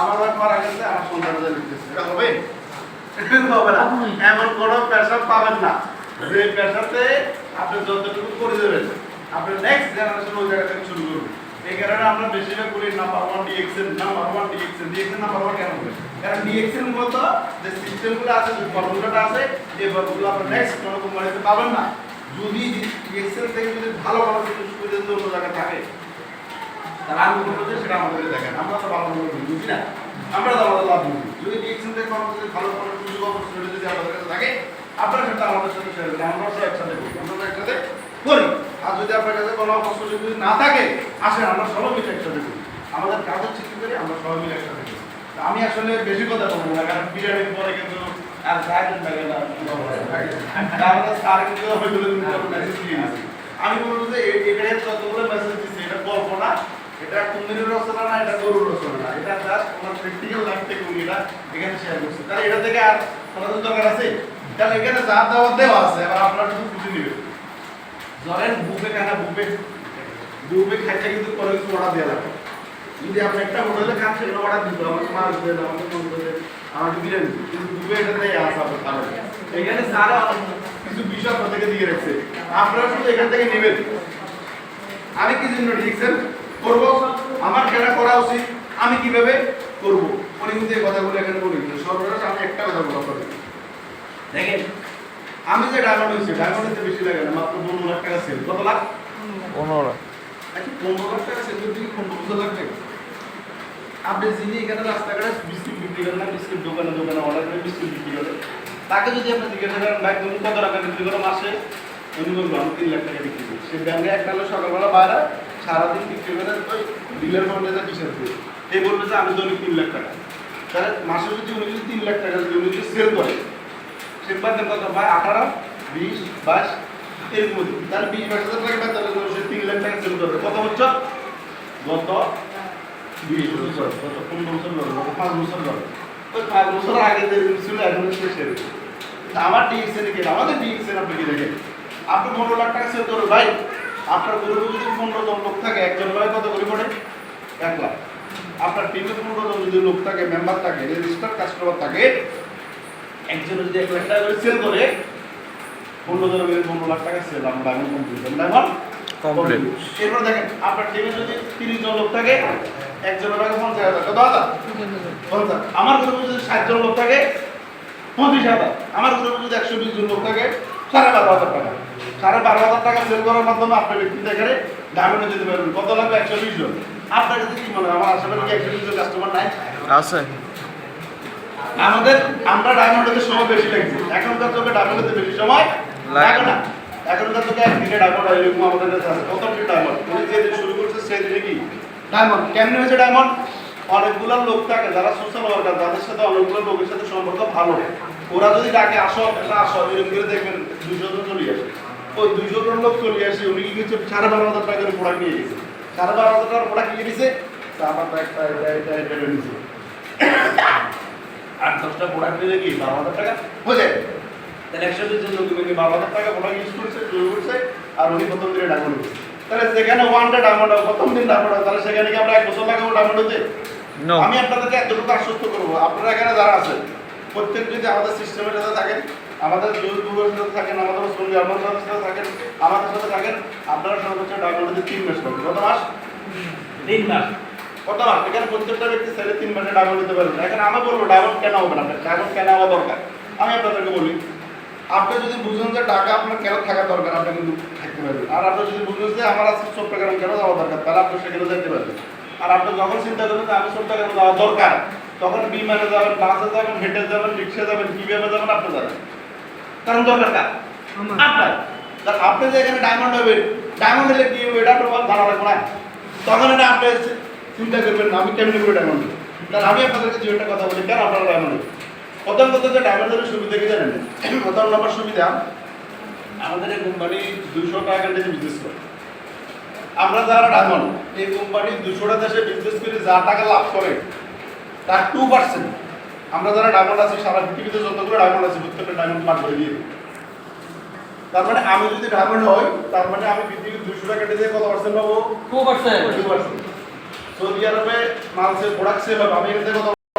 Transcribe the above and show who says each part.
Speaker 1: আমার মারা গেছে আমার সন্তানরা লিখতেছে এটা হবে? হবে না। এমন কোনো পেশাব পাবেন না। যে পেশাতে আপনি যতটুকু করে দেবেন আপনি নেক্সট জেনারেশন ওই জায়গা থেকে শুরু করবেন। এই কারণে আমরা বেশিরভাগ করি number one number one DXN DXN number one কেন করি কারণ ডিএক্সএন মূলত যে সিস্টেমগুলো আছে যে ফর্মুলাটা আছে এই ফর্মুলা আপনি নেক্সট কোনো কোম্পানিতে পাবেন না। যদি ডিএক্সএন থেকে যদি ভালো ভালো সুবিধা অন্য জায়গায় থাকে আমি থেকে থাকে থাকে আসলে বেশি কথা বলব না, কারণ বিরিয়ানির পরে কিন্তু আর গাইডেন লাগে না তাহলে স্যার কিন্তু আমি বলব যে এ- এখানে যতগুলো মেসেজ দিচ্ছে, এটা গল্প না। এটা কুমিরের রচনা না, এটা গরুর রচনা না। এটা জাস্ট ওনার প্র্যাকটিক্যাল লাইফ থেকে উনি এটা এখানে শেয়ার করছে। তাহলে এটা থেকে আর আমাদের দরকার আছে? তাহলে এখানে যা দেওয়া দেওয়া আছে, এবার আপনারা শুধু খুঁজে নেবেন। ধরেন বুফে খানা বুফে। বুফে খাইতে কিন্তু পরে কিছু অর্ডার দেওয়া লাগবে। যদি আপনি একটা হোটেলে খান, সেখানে অর্ডার দিত আমাকে মাছ দেন আমাকে ফোন করে আমাকে বিরিয়ানি। কিন্তু বুফে এটাতে আসা আপনার এখানে সারা কিছু বিষয় থেকে দিয়ে রাখছে। আপনারা শুধু এখান থেকে নেবেন। আমি কি জন্য ডিসিশন করব। আমার কেনা করা উচিত। আমি কীভাবে করব? উনি কিন্তু এই কথাগুলো এখানে বলি সর্বশেষ আমি একটা কথা বলা করি দেখেন। আমি যে ডায়মন্ড হয়েছি ডায়মন্ডের বেশি লাগে না মাত্র পনেরো লাখ টাকা সেল কত লাখ?
Speaker 2: পনেরো
Speaker 1: আচ্ছা পনেরো লাখ টাকা সেল করতে পনেরো বছর লাগবে? আপনি যিনি এখানে রাস্তাঘাটে বিস্কুট বিক্রি করেন না বিস্কুট দোকানে দোকানে অর্ডার করে বিস্কুট বিক্রি করেন তাকে যদি আপনি জিজ্ঞাসা করেন ভাই তুমি কত টাকা বিক্রি করো মাসে? উনি বলব আমি তিন লাখ টাকা বিক্রি করি। সে ব্যাংকে একটা হলো সকালবেলা বাইরে সারাদিন বিক্রি করে ডিলার ফন্ডে বিশ হাজার এই বলবে যে আমি দৈনিক তিন লাখ টাকা। তাহলে মাসে যদি উনি যদি তিন লাখ টাকা যদি উনি যদি সেল করে, সে বেতন কত? ভাই আঠারো, বিশ, বাইশ এরকম। তাহলে বিশ, বাইশ হাজার টাকা বেতন সে তিন লাখ টাকা সেল করবে। কত বছর? গত বিশ বছর, গত পনেরো বছর ধরে গত পাঁচ বছর ধরে ওই পাঁচ বছর আগে যে ছিল, এখন শেষ হয়ে গেছে। আমার ডিএক্সএন আমাদের ডিএক্সএন আপনি কি দেখেন আপনি পনেরো লাখ টাকা সেল করবেন, ভাই। আপনার গরুতে যদি পনেরো জন লোক থাকে একজন ভাই কত করে পড়ে? এক লাখ। আপনার টিমে পনেরো জন যদি লোক থাকে মেম্বার থাকে রেজিস্টার কাস্টমার থাকে একজন যদি এক লাখ টাকা করে সেল করে পনেরো জন মিলে পনেরো লাখ টাকা সেল আমরা ডায়মন্ড কমপ্লিট এরপর দেখেন আপনার টিমে যদি তিরিশ জন লোক থাকে একজনের আগে পঞ্চাশ হাজার কত হাজার? পঞ্চাশ। আমার গ্রুপে যদি ষাট জন লোক থাকে পঁচিশ হাজার। আমার গ্রুপে যদি একশো বিশ জন লোক থাকে সাড়ে বারো হাজার টাকা। সাড়ে বারো হাজার টাকা সেল করার মাধ্যমে আপনার ব্যক্তি এখানে ডায়মন্ডে যেতে পারবেন। কত লাগবে? একশো বিশ জন। আপনার কাছে কি মনে হয়? আমার আশেপাশে কি একশো বিশ জন কাস্টমার নাই?
Speaker 2: আছে।
Speaker 1: আমাদের আমরা ডায়মন্ডের সময় বেশি লাগছে এখনকার চোখে ডায়মন্ডের বেশি সময়
Speaker 2: লাগে
Speaker 1: না। এখনকার চোখে একদিনে ডায়মন্ড এরকম আমাদের কাছে আছে। কত কি ডায়মন্ড উনি যে দিন শুরু করছে সেই দিনে কি? ডায়মন্ড কেমনে হয়েছে ডায়মন্ড অনেকগুলো লোক থাকে যারা সোশ্যাল ওয়ার্কার যাদের সাথে অনেকগুলো লোকের সাথে সম্পর্ক ভালো। ওরা যদি ডাকে আসো না আসো এরকম করে দেখবেন দুশো জন চলে আসে। ওই দুশো জন লোক চলে আসে উনি কি কিছু সাড়ে বারো হাজার টাকার প্রোডাক্ট নিয়ে গেছে। সাড়ে বারো হাজার টাকার প্রোডাক্ট নিয়ে গেছে আমার একটা এটা এটা এটা নিয়েছে আট দশটা প্রোডাক্ট নিলে কি বারো হাজার টাকা? বুঝে তাহলে একশো বিশ জন লোক মিলে বারো হাজার টাকা প্রোডাক্ট ইউজ করছে শুরু করছে আর উনি প্রথম দিনে ডায়মন্ড তাহলে যেখানে ওয়ান ডে ডায়মন্ড প্রথম দিন ডায়মন্ড তাহলে সেখানে কি আমরা এক বছর লাগাবো ডায়মন্ড হতে?
Speaker 2: নো
Speaker 1: আমি আপনাদেরকে এতটুকু আশ্বস্ত করব। আপনারা এখানে যারা আছেন প্রত্যেক যদি আমাদের সিস্টেমের সাথে থাকেন আমাদের যুবকের সাথে থাকেন আমাদের সঙ্গে আমাদের সাথে থাকেন আমাদের সাথে থাকেন আপনারা সর্বোচ্চ ডায়মন্ডে তিন মাস পাবেন কত মাস? তিন মাস। কত মাস? এখানে প্রত্যেকটা ব্যক্তি চাইলে তিন মাসে ডায়মন্ড দিতে পারবেন এখন আমি বলব ডায়মন্ড কেন হবে না। ডায়মন্ড কেন হওয়া দরকার। আমি আপনাদেরকে বলি আপনি যদি বুঝুন যে টাকা আপনার কেন থাকা দরকার আপনি কিন্তু থাকতে পারবেন। আর আপনি যদি বুঝুন যে আমার আজকে ছোট্ট কারণ কেন যাওয়া দরকার তাহলে আপনি সেখানে যেতে পারবেন। আর আপনি যখন চিন্তা করবেন যে আমি ছোট্ট কারণ যাওয়া দরকার তখন বিমানে যাবেন বাসে যাবেন হেঁটে যাবেন রিক্সা যাবেন কীভাবে যাবেন আপনি যাবেন। কারণ দরকার কার? আপনার। আপনি যে এখানে ডায়মন্ড হবে ডায়মন্ড হলে কি হবে? এটা আপনার জানা রাখব না। তখন এটা আপনি চিন্তা করবেন আমি কেমনি করে ডায়মন্ড তাহলে আমি আপনাদেরকে যে একটা কথা বলি কেন আপনারা ডায়মন্ড প্রথম কথা যে ডায়মন্ডের সুবিধা কি জানেন? প্রথম নম্বর সুবিধা আমাদের এই কোম্পানি দুশো টাকা দিয়ে বিজনেস করে। আমরা যারা ডায়মন্ড এই কোম্পানি দুশোটা দেশে বিজনেস করে যা টাকা লাভ করে তার টু পার্সেন্ট আমরা যারা ডায়মন্ড আছি সারা পৃথিবীতে যতগুলো ডায়মন্ড আছে প্রত্যেকটা ডায়মন্ড পার করে দিয়ে তার মানে আমি যদি ডায়মন্ড হই তার মানে আমি পৃথিবীর দুশো টাকা কেটে কত পার্সেন্ট পাবো?
Speaker 3: Two percent
Speaker 1: two percent Saudi আরবে মাল সে প্রোডাক্ট সেল হবে আমি এখান কত